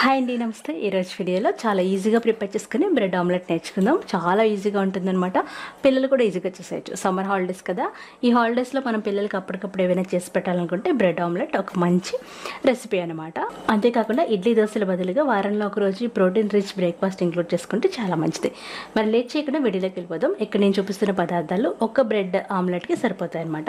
Hi అండి నమస్తే. ఈరోజు వీడియోలో చాలా ఈజీగా ప్రిపేర్ చేసుకుని బ్రెడ్ ఆమ్లెట్ నేర్చుకుందాం. చాలా ఈజీగా ఉంటుందన్నమాట. పిల్లలు కూడా ఈజీగా చేసేయచ్చు సమ్మర్ హాలిడేస్ కదా. ఈ హాలిడేస్లో మనం పిల్లలకి అప్పటికప్పుడు ఏమైనా చేసి పెట్టాలనుకుంటే బ్రెడ్ ఆమ్లెట్ ఒక మంచి రెసిపీ అనమాట అంతేకాకుండా ఇడ్లీ దోశల బదులుగా వారంలో ఒక రోజు ఈ ప్రోటీన్ రిచ్ బ్రేక్ఫాస్ట్ ఇంక్లూడ్ చేసుకుంటే చాలా మంచిది. మరి లేట్ చేయకుండా వీడియోలోకి వెళ్ళిపోదాం. ఇక్కడ నేను చూపిస్తున్న పదార్థాలు ఒక బ్రెడ్ ఆమ్లెట్కి సరిపోతాయి అనమాట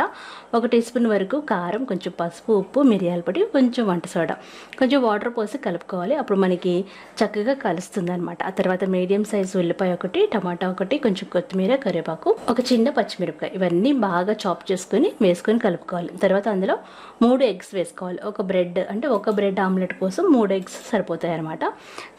ఒక టీ స్పూన్ వరకు కారం కొంచెం పసుపు ఉప్పు మిరియాల పొడి కొంచెం వంట సోడా. కొంచెం వాటర్ పోసి కలుపుకోవాలి. అప్పుడు మనకి చక్కగా కలుస్తుంది అనమాట ఆ తర్వాత మీడియం సైజ్ ఉల్లిపాయ ఒకటి టమాటా ఒకటి కొంచెం కొత్తిమీర కరివేపాకు ఒక చిన్న పచ్చిమిరపకాయ. ఇవన్నీ బాగా చాప్ చేసుకొని వేసుకొని కలుపుకోవాలి. తర్వాత అందులో మూడు ఎగ్స్ వేసుకోవాలి. ఒక బ్రెడ్ అంటే ఒక బ్రెడ్ ఆమ్లెట్ కోసం మూడు ఎగ్స్ సరిపోతాయి అనమాట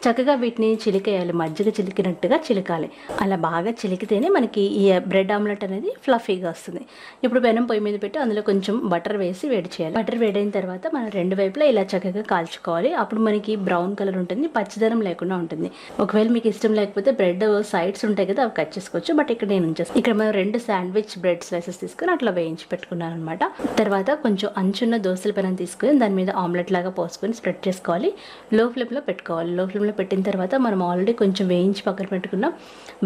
చక్కగా వీటిని చిలికేయాలి. మజ్జిగ చిలికినట్టుగా చిలకాలి. అలా బాగా చిలికితేనే మనకి ఈ బ్రెడ్ ఆమ్లెట్ అనేది ఫ్లఫీగా వస్తుంది. ఇప్పుడు పెనం పొయ్యి మీద పెట్టి అందులో కొంచెం బటర్ వేసి వేడి చేయాలి. బటర్ వేడైన తర్వాత మనం రెండు వైపులా ఇలా చక్కగా కాల్చుకోవాలి. అప్పుడు మనకి బ్రౌన్ కలర్ ఉంటుంది పచ్చదనం లేకుండా ఉంటుంది. ఒకవేళ మీకు ఇష్టం లేకపోతే బ్రెడ్ సైడ్స్ ఉంటాయి కదా అవి కట్ చేసుకోవచ్చు. బట్ ఇక్కడ నేను ఉంచేస్తాను ఇక్కడ మనం రెండు శాండ్విచ్ బ్రెడ్ స్లైసెస్ తీసుకుని అట్లా వేయించి పెట్టుకున్నాను అనమాట తర్వాత కొంచెం అంచున్న దోశల పెనం తీసుకొని దాని మీద ఆమ్లెట్ లాగా పోసుకొని స్ప్రెడ్ చేసుకోవాలి. లో ఫ్లేమ్లో పెట్టుకోవాలి. లో ఫ్లేమ్లో పెట్టిన తర్వాత మనం ఆల్రెడీ కొంచెం వేయించి పక్కన పెట్టుకున్న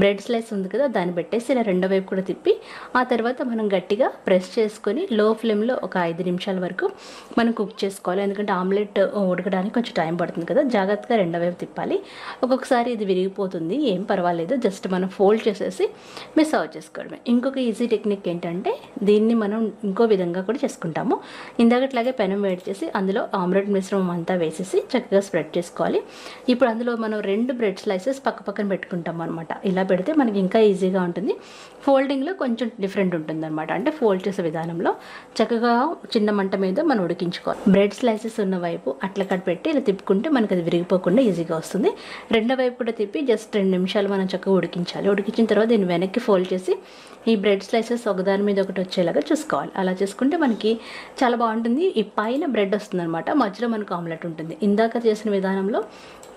బ్రెడ్ స్లైస్ ఉంది కదా దాన్ని పెట్టేసి ఇలా రెండో వైపు కూడా తిప్పి ఆ తర్వాత మనం గట్టిగా ప్రెస్ చేసుకొని లో ఫ్లేమ్లో ఒక ఐదు నిమిషాల వరకు మనం కుక్ చేసుకోవాలి. ఎందుకంటే ఆమ్లెట్ ఉడకడానికి కొంచెం టైం పడుతుంది కదా జాగ్రత్తగా రెండో వైపు తిప్పాలి. ఒక్కొక్కసారి ఇది విరిగిపోతుంది. ఏం పర్వాలేదు. జస్ట్ మనం ఫోల్డ్ చేసేసి మిస్ సర్వ్ చేసుకోవడమే. ఇంకొక ఈజీ టెక్నిక్ ఏంటంటే దీన్ని మనం ఇంకో విధంగా కూడా చేసుకుంటాము. ఇందాకట్లాగే పెనం వేడి చేసి అందులో ఆమ్లెట్ మిశ్రమం అంతా వేసేసి చక్కగా స్ప్రెడ్ చేసుకోవాలి. ఇప్పుడు అందులో మనం రెండు బ్రెడ్ స్లైసెస్ పక్క పక్కన పెట్టుకుంటాం అనమాట ఇలా పెడితే మనకి ఇంకా ఈజీగా ఉంటుంది. ఫోల్డింగ్లో కొంచెం డిఫరెంట్ ఉంటుంది అనమాట అంటే ఫోల్డ్ చేసే విధానంలో చక్కగా చిన్న మంట మీద మనం ఉడికించుకోవాలి. బ్రెడ్ స్లైసెస్ ఉన్న వైపు అట్లా కట్ పెట్టి ఇలా తిప్పుకుంటే మనకి అది విరిగిపోకుండా ఈజీగా వస్తుంది. రెండో వైపు కూడా తిప్పి జస్ట్ రెండు నిమిషాలు మనం చక్కగా ఉడికించాలి. ఉడికించిన తర్వాత దీన్ని వెనక్కి ఫోల్డ్ చేసి ఈ బ్రెడ్ స్లైసెస్ ఒకదాని మీద ఒకటి వచ్చేలాగా చూసుకోవాలి. అలా చేసుకుంటే మనకి చాలా బాగుంటుంది. ఈ పైన బ్రెడ్ వస్తుందన్నమాట. మధ్యలో మనకు ఆమ్లెట్ ఉంటుంది. ఇందాక చేసిన విధానంలో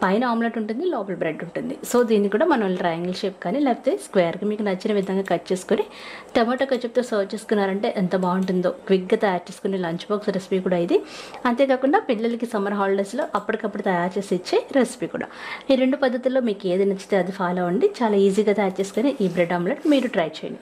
పైన ఆమ్లెట్ ఉంటుంది లోపల బ్రెడ్ ఉంటుంది. సో దీన్ని కూడా మనం ట్రయాంగిల్ షేప్ కానీ లేకపోతే స్క్వేర్కి మీకు నచ్చిన విధంగా కట్ చేసుకొని టమాటో కచప్తో సర్వ్ చేసుకున్నారంటే ఎంత బాగుంటుందో. క్విక్గా తయారు చేసుకునే లంచ్ బాక్స్ రెసిపీ కూడా ఇది. అంతేకాకుండా పిల్లలకి సమ్మర్ హాలిడేస్లో అప్పటికప్పుడు తయారు చేసి ఇచ్చే రెసిపీ కూడా. ఈ రెండు పద్ధతుల్లో మీకు ఏది నచ్చితే అది ఫాలో అవ్వండి. చాలా ఈజీగా తయారు చేసుకుని ఈ బ్రెడ్ ఆమ్లెట్ మీరు ట్రై చేయండి.